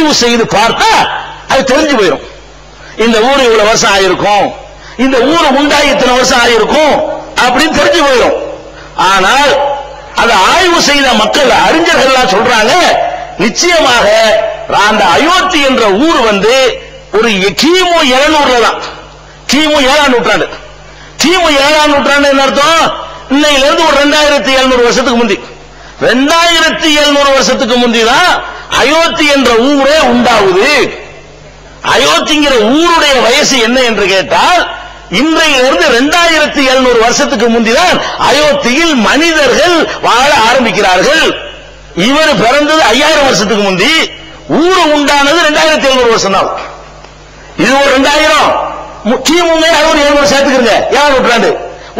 ஆய்வு செய்து பார்த்தா அது தெரிஞ்சு போயிடும் இந்த ஊர் இவ்வளவு வருஷம் ஆயிருக்கும். இந்த ஊர் உண்டாகி இத்தனை வருஷம் ஆயிருக்கும் அப்படின்னு தெரிஞ்சு போயிடும் ஆனால் அதை ஆய்வு செய்த மக்கள் அறிஞர்கள் சொல்றாங்க நிச்சயமாக அந்த அயோத்தி என்ற ஊர் வந்து ஒரு கிமு எழுநூறுல தான். கிமு ஏழாம் நூற்றாண்டு. கிமு ஏழாம் நூற்றாண்டு என்ன அர்த்தம்? இன்னையிலிருந்து ஒரு ரெண்டாயிரத்தி எழுநூறு வருஷத்துக்கு முந்தி. ரெண்டாயிரத்தி எழுநூறு வருஷத்துக்கு முந்தி தான் அயோத்தி என்ற ஊரே உண்டாகுது. அயோத்திங்கிற ஊருடைய வயசு என்ன என்று கேட்டால் இன்றையிலிருந்து இரண்டாயிரத்தி எழுநூறு வருஷத்துக்கு முந்திதான் அயோத்தியில் மனிதர்கள் வாழ ஆரம்பிக்கிறார்கள். இவர் பிறந்தது ஐயாயிரம் வருஷத்துக்கு முந்தி ஊரு உண்டானது ரெண்டாயிரத்தி எழுநூறு வருஷம் தான் இது ஒரு ரெண்டாயிரம். கிமுங்க அது ஒரு எழுநூறு சேர்த்துக்கிறங்க. ஏழாம் நூற்றாண்டு.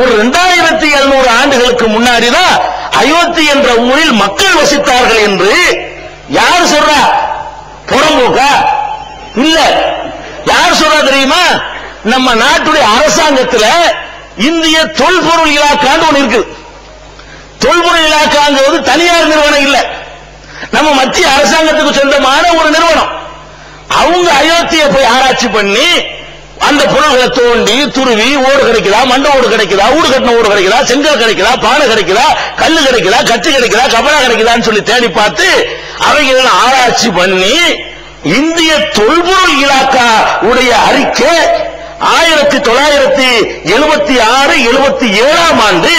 ஒரு ரெண்டாயிரத்தி எழுநூறு ஆண்டுகளுக்கு முன்னாடிதான் அயோத்தி என்ற ஊரில் மக்கள் வசித்தார்கள் என்று யார் சொல்றா? புறம்போக்கா? இல்ல. யார் சொல்றா தெரியுமா? நம்ம நாட்டுடைய அரசாங்கத்துல இந்திய தொல்பொருள் இலாக்கான்னு ஒண்ணு இருக்கு. தொல்பொருள் இலாக்காங்கிறது தனியார் நிறுவனம் இல்ல. நம்ம மத்திய அரசாங்கத்துக்கு சொந்தமான ஒரு நிறுவனம். அவங்க அயோத்தியை போய் ஆராய்ச்சி பண்ணி அந்த பொருள்களை தோண்டி துருவி ஓடு கிடைக்குதா மண்ட ஓடு கிடைக்குதா ஊடு கட்டின ஓடு கிடைக்குதா செங்கல் கிடைக்குதா பானை கிடைக்குதா கல்லு கிடைக்குதா கத்தி கிடைக்குதா கபடா கிடைக்குதான்னு சொல்லி தேடி பார்த்து அவைகளை ஆராய்ச்சி பண்ணி இந்திய தொல்பொருள் இலாக்கா உடைய அறிக்கை ஆயிரத்தி தொள்ளாயிரத்தி எழுபத்தி ஆறு எழுபத்தி ஏழாம் ஆண்டு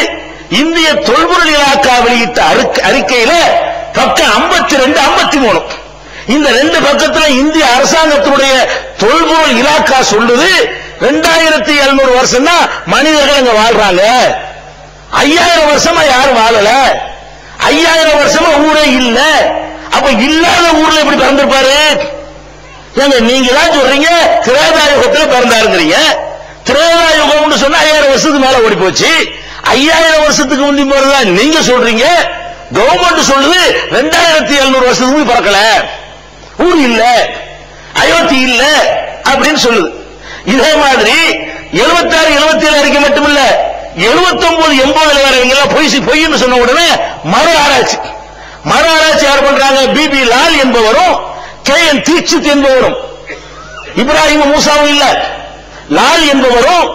இந்திய தொல்பொருள் இலாக்கா வெளியிட்ட அறிக்கை- அறிக்கையில பக்கம் 52 ரெண்டு ஐம்பத்தி மூணு. இந்த ரெண்டு பக்கத்துல இந்திய அரசாங்கத்தினுடைய தான் இலாக்கா சொல்லுது. ரெண்டாயிரத்தி எழுநூறு வருஷம் தான் மனிதர்கள் அங்க வாழ்றாங்க. ஐயாயிரம் வருஷமா யாரும் வாழல. ஐயாயிரம் வருஷமா ஊரே இல்ல. அப்ப இல்லாத ஊர்ல எப்படி பிறந்திருப்பாரு? ஏங்க நீங்க தான் சொல்றீங்க திரேதாயுகத்துல பிறந்தாருங்கிறீங்க. திரேதாயுகம்னு சொன்னா ஐயாயிரம் வருஷத்துக்கு மேல ஓடி போச்சு. ஐயாயிரம் வருஷத்துக்கு முந்தி போறதா நீங்க சொல்றீங்க? கவர்மெண்ட் சொல்லுது ரெண்டாயிரத்தி எழுநூறு வருஷத்துக்கு பிறக்கல. ஊர் இல்ல. அயோத்தி இல்ல. அப்படின்னு சொல்லுது. இதே மாதிரி 76 77 ஏழு அறிக்கை மட்டுமில்ல எழுபத்தி ஒன்பது எண்பதுல வரவங்க எல்லாம் பொய் பொய்ன்னு சொன்ன உடனே மறு ஆராய்ச்சி. மறு ஆராய்ச்சி யார் பண்றாங்க? பிபி லால் என்பவரும் கே என் தீட்சித் என்பவரும். இப்ராஹிம் மூசாவும் இல்ல. லால் என்பவரும்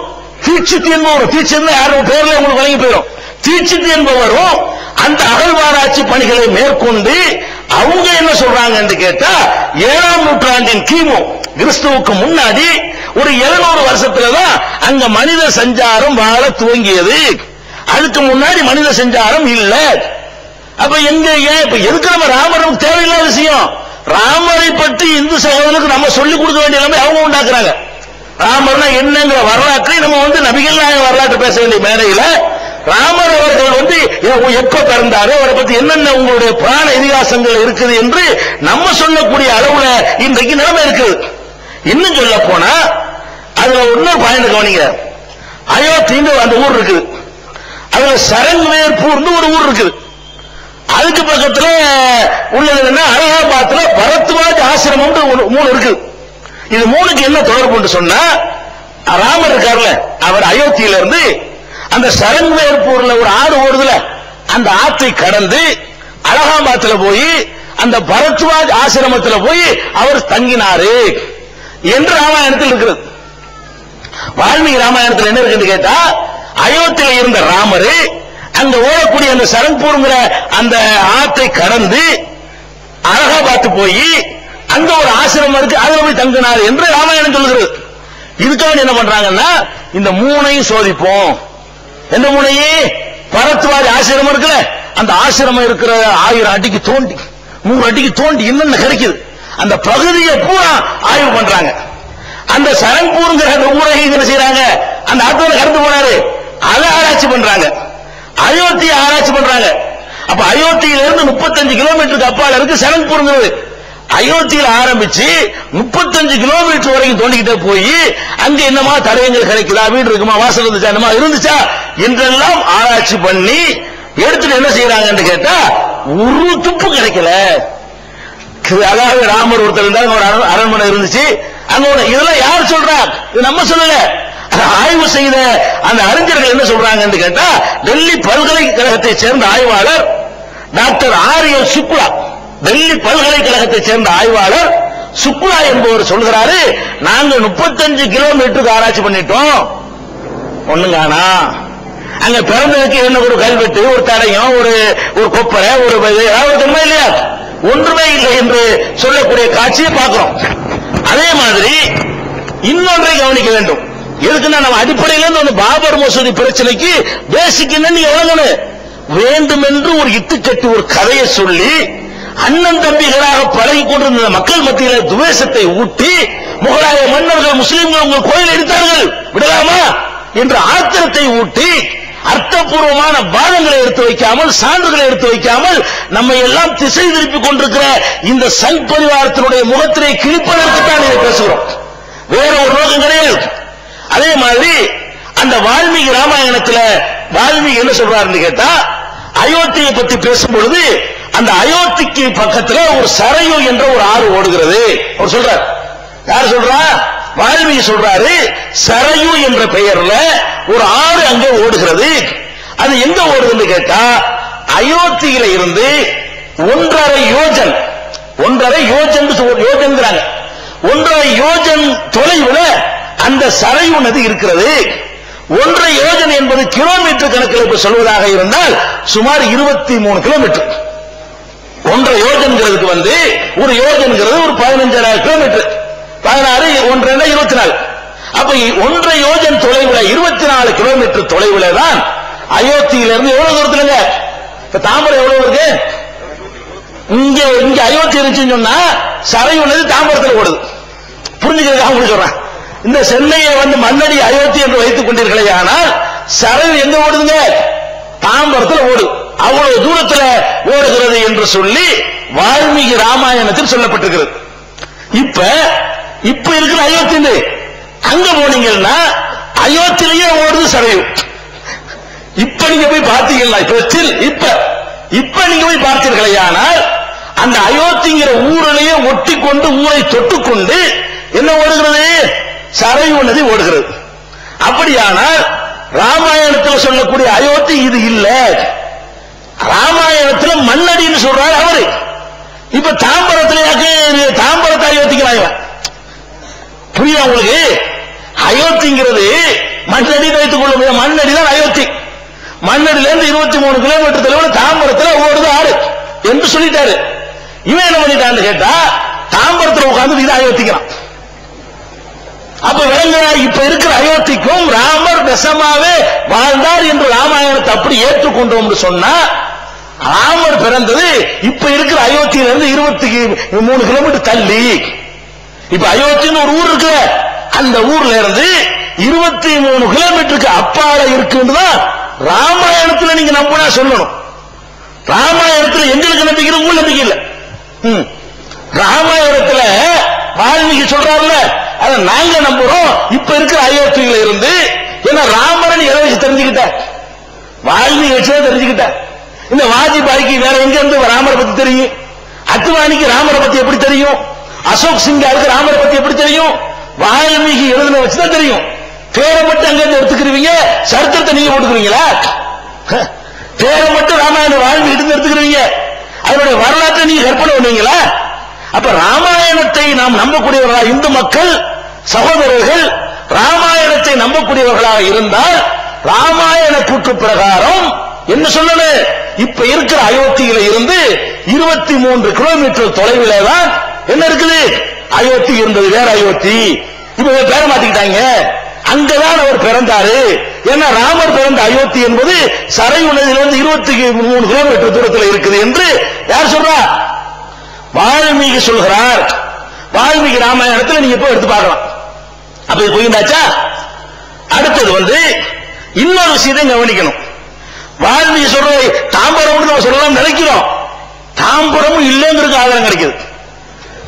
தீட்சித் என்பவரும். தீட்சித் யாரும் பேர்ல உங்களுக்கு வழங்கி போயிடும். தீட்சித் என்பவரும் அந்த அகழ்வாராய்ச்சி பணிகளை மேற்கொண்டு அவங்க என்ன சொல்றாங்க என்று கேட்டா ஏழாம் நூற்றாண்டின் கிமு. கிறிஸ்துவுக்கு முன்னாடி ஒரு 700 வருஷத்துல தான் அங்க மனித சஞ்சாரம் வாழ துவங்கியது. அதுக்கு முன்னாடி மனித சஞ்சாரம் இல்ல. அப்ப எங்க ஏன்? இப்ப எதுக்கு நம்ம ராமர் தேவையில்லாத விஷயம்? ராமரை பற்றி இந்து சகோதரனுக்கு நம்ம சொல்லிக் கொடுக்க வேண்டிய நிலைமை அவங்க உண்டாக்குறாங்க. ராமர்னா என்னங்கிற வரலாற்றை நம்ம வந்து நபிகள் நாயக வரலாற்று பேச வேண்டிய மேடையில ராமர் அவர்கள் வந்து எப்ப பிறந்தாரு? அவரை பத்தி என்னென்ன உங்களுடைய புராண இதிகாசங்கள் இருக்குது என்று நம்ம சொல்லக்கூடிய அளவுல இன்றைக்கு நிலைமை இருக்குது. இன்னும் சொல்ல போனா அதுல இன்னொரு பாயிண்ட் கவனிங்க. அயோத்தின்னு அந்த ஊர் இருக்குது. அதுல சரண்மேற்பூர்னு ஒரு ஊர் இருக்குது. அதுக்கு பக்கத்துல உள்ளது என்ன அலகாபாத்ல பரத்வாஜ் ஆசிரமம் மூணு இருக்கு. இது மூணுக்கு என்ன தொடர்புன்னு சொன்னா ராமர் இருக்கார்ல அவர் அயோத்தியில இருந்து அந்த சரண்மேற்பூர்ல ஒரு ஆடு ஓடுதுல அந்த ஆற்றை கடந்து அலகாபாத்ல போய் அந்த பரத்வாஜ் ஆசிரமத்துல போய் அவர் தங்கினாரு. என்று ராமாயணத்தில் இருக்கிறது. வால்மீகி ராமாயணத்தில் என்ன இருக்குன்னு கேட்டா அயோத்தியில இருந்த ராமர் அங்க ஓடக்கூடிய அந்த சரண்பூருங்கிற அந்த ஆற்றை கடந்து அலகாபாத் போய் அங்க ஒரு ஆசிரமம் இருக்கு அதுல போய் தங்கினார் என்று ராமாயணம் சொல்லுகிறது. இதுக்காக என்ன பண்றாங்கன்னா இந்த மூணையும் சோதிப்போம். எந்த மூனையே பரத்வாஜ் ஆசிரமம் இருக்குல்ல அந்த ஆசிரமம் இருக்கிற ஆயிரம் அடிக்கு தோண்டி நூறு அடிக்கு தோண்டி என்னென்ன கிடைக்குது அந்த பகுதியை பூரா ஆய்வு பண்றாங்க. அந்த சரண்பூர்ங்கிற அந்த ஊரகை என்ன செய்யறாங்க அந்த ஆத்தோட கடந்து போனாரு. அதை ஆராய்ச்சி பண்றாங்க. அயோத்தியை ஆராய்ச்சி பண்றாங்க. அப்ப அயோத்தியில இருந்து 35 கிலோமீட்டருக்கு அப்பால இருக்கு சரண்பூர்ங்கிறது. அயோத்தியில் ஆரம்பிச்சு 35 கிலோமீட்டர் வரைக்கும் தோண்டிக்கிட்டே போய் அங்க என்னமா தடயங்கள் கிடைக்குதா? வீடு இருக்குமா? வாசல் இருந்துச்சா? என்னமா? இருந்துச்சா? என்றெல்லாம் ஆராய்ச்சி பண்ணி எடுத்துட்டு என்ன செய்யறாங்கன்னு கேட்டா ஒரு துப்பு கிடைக்கல. அதாவது ராமர் ஒருத்தர் இருந்தாங்க ஒரு அரண்- அரண்மனை இருந்துச்சு. அங்க ஒரு இதெல்லாம் யார் சொல்றா? இது நம்ம சொல்லல. அதை ஆய்வு செய்த அந்த அறிஞர்கள் என்ன சொல்றாங்கன்னு கேட்டா டெல்லி பல்கலைக்கழகத்தை சேர்ந்த ஆய்வாளர் doctor R L Shukla. Delhi பல்கலைக்கழகத்தை சேர்ந்த ஆய்வாளர் சுக்லா என்பவர் சொல்கிறாரு நாங்க முப்பத்தஞ்சு கிலோமீட்டருக்கு ஆராய்ச்சி பண்ணிட்டோம். காணா அங்க பிறந்ததுக்கு என்ன ஒரு கல்வெட்டு ஒரு தடயம் ஒரு ஒரு கொப்பரை ஒரு ஏதாவது உண்மை இல்லையா? ஒன்றுமே இல்லை என்று சொல்லக்கூடிய காட்சியை பார்க்கிறோம். அதே மாதிரி இன்னொன்றை கவனிக்க வேண்டும். எதுக்குன்னா நம்ம அடிப்படையில இருந்து வந்து பாபர் மசூதி பிரச்சனைக்கு பேசிக் என்னன்னு நீங்க விளங்கணும். வேண்டுமென்று ஒரு இட்டுக்கட்டி ஒரு கதையை சொல்லி அண்ணன் தம்பிகளாக பழகி கொண்டிருந்த மக்கள் மத்தியில துவேஷத்தை ஊட்டி முகலாய மன்னர்கள் முஸ்லிம்கள் உங்கள் கோயில் எடுத்தார்கள் விடலாமா? என்ற ஆத்திரத்தை ஊட்டி அர்த்தபூர்வமான வாதங்களை எடுத்து வைக்காமல் சான்றுகளை எடுத்து வைக்காமல் நம்மை எல்லாம் திசை திருப்பி கொண்டிருக்கிற இந்த சங் பரிவாரத்தினுடைய முகத்திலே கிழிப்பதற்குத்தான் இதை பேசுகிறோம். வேற ஒரு நோக்கம் கிடையாது. அதே மாதிரி அந்த வால்மீகி ராமாயணத்தில் வால்மீகி என்ன சொல்றாருன்னு கேட்டா அயோத்தியை பத்தி பேசும் பொழுது அந்த அயோத்திக்கு பக்கத்தில் ஒரு சரையு என்ற ஒரு ஆறு ஓடுகிறது. அவர் சொல்றார். யார் சொல்றா? வால்மீகி சொல்றாரு சரையு என்ற பெயர்ல ஒரு ஆறு அங்கே ஓடுகிறது. அது எங்க ஓடுதுன்னு கேட்டா அயோத்தியில இருந்து ஒன்றரை யோஜன் ஒன்றரை யோஜன் யோஜன்கிறாங்க ஒன்றரை யோஜன் தொலைவுல அந்த சரையு நதி இருக்கிறது. ஒன்றரை யோஜன் என்பது கிலோமீட்டர் கணக்கில் இப்ப சொல்வதாக இருந்தால் சுமார் இருபத்தி மூணு கிலோமீட்டர். ஒன்றரை யோஜன்கிறதுக்கு வந்து ஒரு யோஜன்கிறது ஒரு பதினஞ்சாயிரம் கிலோமீட்டர். பதினாறு ஒன்றரை இருபத்தி நாலு அப்ப ஒன்றை ஒன்றரை யோஜன் தொலைவுல இருபத்தி நாலு கிலோமீட்டர் தொலைவுல தான் அயோத்தியில இருந்து எவ்வளவு தூரத்துலங்க? இப்ப தாம்பரம் எவ்வளவு இருக்கு? இங்க இங்க அயோத்தி இருந்துச்சுன்னு சொன்னா சரை உள்ளது தாம்பரத்தில் ஓடுது. புரிஞ்சுக்கிறதுக்காக உங்களுக்கு சொல்றேன். இந்த சென்னையை வந்து மண்ணடி அயோத்தி என்று வைத்துக் கொண்டீர்களே ஆனால் சரவு எங்க ஓடுதுங்க? தாம்பரத்தில் ஓடு. அவ்வளவு தூரத்துல ஓடுகிறது என்று சொல்லி வால்மீகி ராமாயணத்தில் சொல்லப்பட்டிருக்கிறது. இப்ப இப்ப இருக்கிற அயோத்தின்னு அங்க போனீங்கன்னா அயோத்திலேயே ஓடுது சரையும் இப்ப நீங்க போய் பார்த்தீங்களா இப்ப இப்ப. இப்ப நீங்க போய் பார்த்தீர்களேயானால் அந்த அயோத்திங்கிற ஊரிலேயே ஒட்டி கொண்டு ஊரை தொட்டுக்கொண்டு என்ன ஓடுகிறது? சரையு நதி ஓடுகிறது. அப்படியானால் ராமாயணத்தில் சொல்லக்கூடிய அயோத்தி இது இல்ல. ராமாயணத்தில் மண்ணடின்னு சொல்றாரு அவரு. இப்ப தாம்பரத்துல தாம்பரத்தை அயோத்திக்கிறாங்க புரியுதா உங்களுக்கு? அயோத்திங்கிறது மண்ணடி வைத்துக் கொள்ள முடியாது மண்ணடி தான் அயோத்தி. மண்ணடியில இருந்து இருபத்தி மூணு கிலோமீட்டர் தொலைவுல தாம்பரத்துல ஓடுது ஆறு என்று சொல்லிட்டாரு. இவன் என்ன பண்ணிட்டான்னு கேட்டா தாம்பரத்தில் உட்கார்ந்து இதை அயோத்திக்கிறான். அப்ப விளங்குறா இப்ப இருக்கிற அயோத்திக்கும் ராமர் நெசமாவே வாழ்ந்தார் என்று ராமாயணத்தை அப்படி ஏற்றுக்கொண்டோம் சொன்னா ராமர் பிறந்தது இப்ப இருக்கிற அயோத்தியில இருந்து இருபத்தி மூணு கிலோமீட்டர் தள்ளி இப்ப அயோத்தின்னு ஒரு ஊர் இருக்கு அந்த ஊர்ல இருந்து இருபத்தி மூணு கிலோமீட்டருக்கு அப்பால இருக்குன்னுதான் ராமாயணத்துல நீங்க நம்பினா சொல்லணும். ராமாயணத்துல எங்களுக்கு நம்பிக்கை இருக்கு, உங்களுக்கு நம்பிக்கை இல்ல. ம். ராமாயணத்துல வால்மீகி சொல்றாருல அத நாங்க நம்புறோம். இப்ப இருக்கிற அயோத்தியில இருந்து ஏன்னா ராமரன் எதை வச்சு தெரிஞ்சுக்கிட்ட வால்மீகி வச்சுதான் தெரிஞ்சுக்கிட்ட இந்த வாஜ்பாய்க்கு வேற எங்க இருந்து ராமரை பத்தி தெரியும்? அத்வானிக்கு ராமரை பத்தி எப்படி தெரியும்? அசோக் சிங்காருக்கு ராமரை பத்தி எப்படி தெரியும்? வால்மீகி எழுதுன வச்சுதான் தெரியும். பேரை மட்டும் அங்க இருந்து எடுத்துக்கிறீங்க சரித்திரத்தை நீங்க போட்டுக்கிறீங்களா பேரை மட்டும் ராமாயணம் வால்மீகி இருந்து எடுத்துக்கிறீங்க அதனுடைய வரலாற்றை நீங்க கற்பனை பண்ணுவீங்களா? அப்ப ராமாயணத்தை நாம் நம்பக்கூடியவர்களா இந்து மக்கள் சகோதரர்கள் ராமாயணத்தை நம்பக்கூடியவர்களாக இருந்தால் ராமாயண கூற்று பிரகாரம் என்ன சொல்லணும். இப்ப இருக்கிற அயோத்தியில இருந்து இருபத்தி மூன்று கிலோமீட்டர் தொலைவில தான் என்ன இருக்குது? அயோத்தி இருந்தது வேற அயோத்தி. இப்ப பேர மாத்திக்கிட்டாங்க. அங்கதான் அவர் பிறந்தாரு. ஏன்னா ராமர் பிறந்த அயோத்தி என்பது சரையு நதியிலிருந்து இருபத்தி மூணு கிலோமீட்டர் தூரத்தில் இருக்குது என்று யார் சொல்றா? வால்மீகி சொல்கிறார். வால்மீகி ராமாயணத்தில் நீங்க போய் எடுத்து பார்க்கலாம். அப்ப போயிருந்தாச்சா அடுத்தது வந்து இன்னொரு விஷயத்தை கவனிக்கணும். வால்மீகி சொல்ற தாம்பரம் நம்ம சொல்லலாம் நினைக்கிறோம். தாம்பரமும் இல்லைங்கிறதுக்கு ஆதாரம் கிடைக்குது.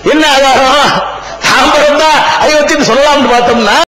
என்ன ஆதாரம் தாம்பரம் தான் அதை வச்சுன்னு சொல்லலாம்னு பார்த்தோம்னா